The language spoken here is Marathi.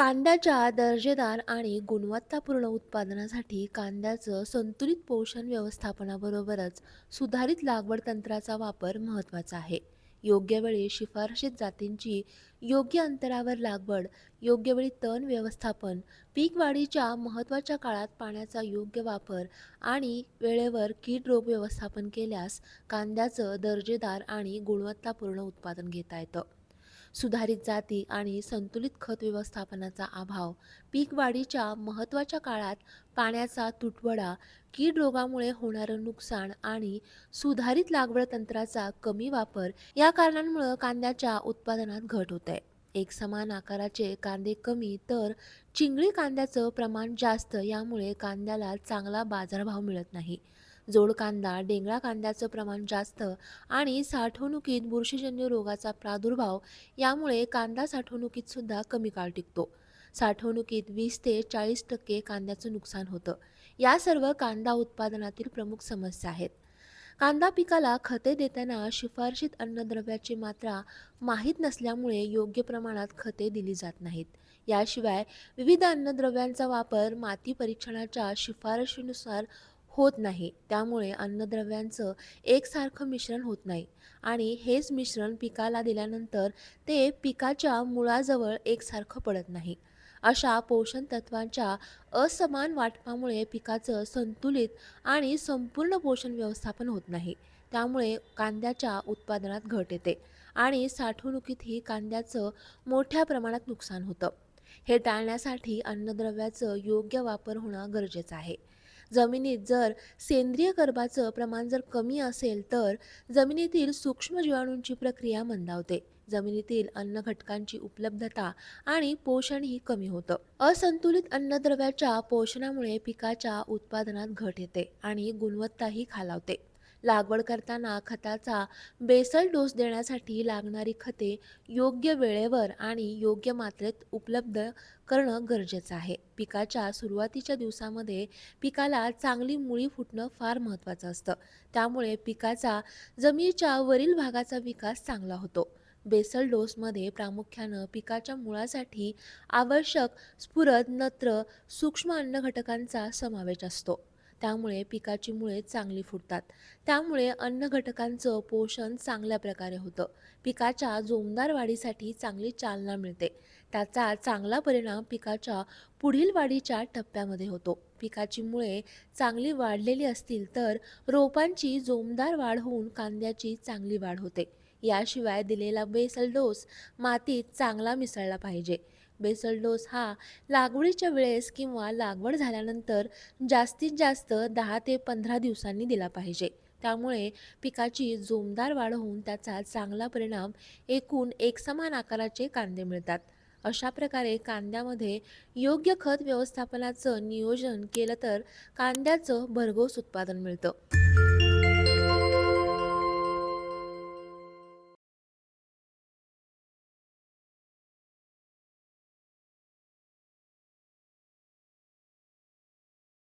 कांद्याच्या दर्जेदार आणि गुणवत्तापूर्ण उत्पादनासाठी कांद्याचं संतुलित पोषण व्यवस्थापनाबरोबरच सुधारित लागवड तंत्राचा वापर महत्त्वाचा आहे. योग्य वेळी शिफारशीत जातींची योग्य अंतरावर लागवड योग्य वेळी तण व्यवस्थापन पीक वाढीच्या महत्त्वाच्या काळात पाण्याचा योग्य वापर आणि वेळेवर कीड रोग व्यवस्थापन केल्यास कांद्याचं दर्जेदार आणि गुणवत्तापूर्ण उत्पादन घेता येतं. सुधारित जाती आणि संतुलित खत व्यवस्थापनाचा अभाव. पीक वाढीच्या महत्त्वाच्या काळात पाण्याचा तुटवडा कीड रोगामुळे होणारं नुकसान आणि सुधारित लागवड तंत्राचा कमी वापर या कारणांमुळे कांद्याच्या उत्पादनात घट होत. आहे एक समान आकाराचे कांदे कमी तर चिंगळी कांद्याचं प्रमाण जास्त यामुळे कांद्याला चांगला बाजारभाव मिळत नाही. जोड कांदा डेंगळा कांद्याचं प्रमाण जास्त आणि साठवणुकीत बुरशीजन्य रोगाचा प्रादुर्भाव यामुळे कांदा साठवणुकीत सुद्धा कमी काळ टिकतो. साठवणुकीत वीस ते चाळीस टक्के कांद्याचं नुकसान होतं. या सर्व कांदा उत्पादनातील प्रमुख समस्या आहेत. कांदा पिकाला खते देताना शिफारशीत अन्नद्रव्याची मात्रा माहीत नसल्यामुळे योग्य प्रमाणात खते दिली जात नाहीत. याशिवाय विविध अन्नद्रव्यांचा वापर माती परीक्षणाच्या शिफारशीनुसार होत नाही. त्यामुळे अन्नद्रव्यांचं एकसारखं मिश्रण होत नाही. आणि हेच मिश्रण पिकाला दिल्यानंतर ते पिकाच्या मुळाजवळ एकसारखं पडत नाही. अशा पोषण तत्वांच्या असमान वाटपामुळे पिकाचं संतुलित आणि संपूर्ण पोषण व्यवस्थापन होत नाही. त्यामुळे कांद्याच्या उत्पादनात घट येते आणि साठवणुकीतही कांद्याचं मोठ्या प्रमाणात नुकसान होतं. हे टाळण्यासाठी अन्नद्रव्याचं योग्य वापर होणं गरजेचं आहे. जमिनीत जर सेंद्रिय कर्बाचं प्रमाण जर कमी असेल तर जमिनीतील सूक्ष्म जीवाणूंची प्रक्रिया मंदावते. जमिनीतील अन्न घटकांची उपलब्धता आणि पोषणही कमी होतं. असंतुलित अन्नद्रव्याच्या पोषणामुळे पिकाच्या उत्पादनात घट येते आणि गुणवत्ताही खालावते. लागवड करताना खताचा बेसल डोस देण्यासाठी लागणारी खते योग्य वेळेवर आणि योग्य मात्रेत उपलब्ध करणं गरजेचं आहे. पिकाच्या सुरुवातीच्या दिवसामध्ये पिकाला चांगली मुळी फुटणं फार महत्त्वाचं असतं. त्यामुळे पिकाचा जमिनीच्या वरील भागाचा विकास चांगला होतो. बेसल डोसमध्ये प्रामुख्यानं पिकाच्या मुळासाठी आवश्यक स्फुरद नत्र सूक्ष्म अन्न घटकांचा समावेश असतो. त्यामुळे पिकाची मुळे चांगली फुटतात. त्यामुळे अन्न घटकांचं पोषण चांगल्या प्रकारे होतं. पिकाच्या जोमदार वाढीसाठी चांगली चालना मिळते. त्याचा चांगला परिणाम पिकाच्या पुढील वाढीच्या टप्प्यामध्ये होतो. पिकाची मुळे चांगली वाढलेली असतील तर रोपांची जोमदार वाढ होऊन कांद्याची चांगली वाढ होते. याशिवाय दिलेला बेसल डोस मातीत चांगला मिसळला पाहिजे. बेसल डोस हा लागवडीच्या वेळेस किंवा लागवड झाल्यानंतर जास्तीत जास्त दहा ते पंधरा दिवसांनी दिला पाहिजे. त्यामुळे पिकाची जोमदार वाढ होऊन त्याचा चांगला परिणाम एकूण एकसमान आकाराचे कांदे मिळतात. अशा प्रकारे कांद्यामध्ये योग्य खत व्यवस्थापनाचं नियोजन केलं तर कांद्याचं भरघोस उत्पादन मिळतं.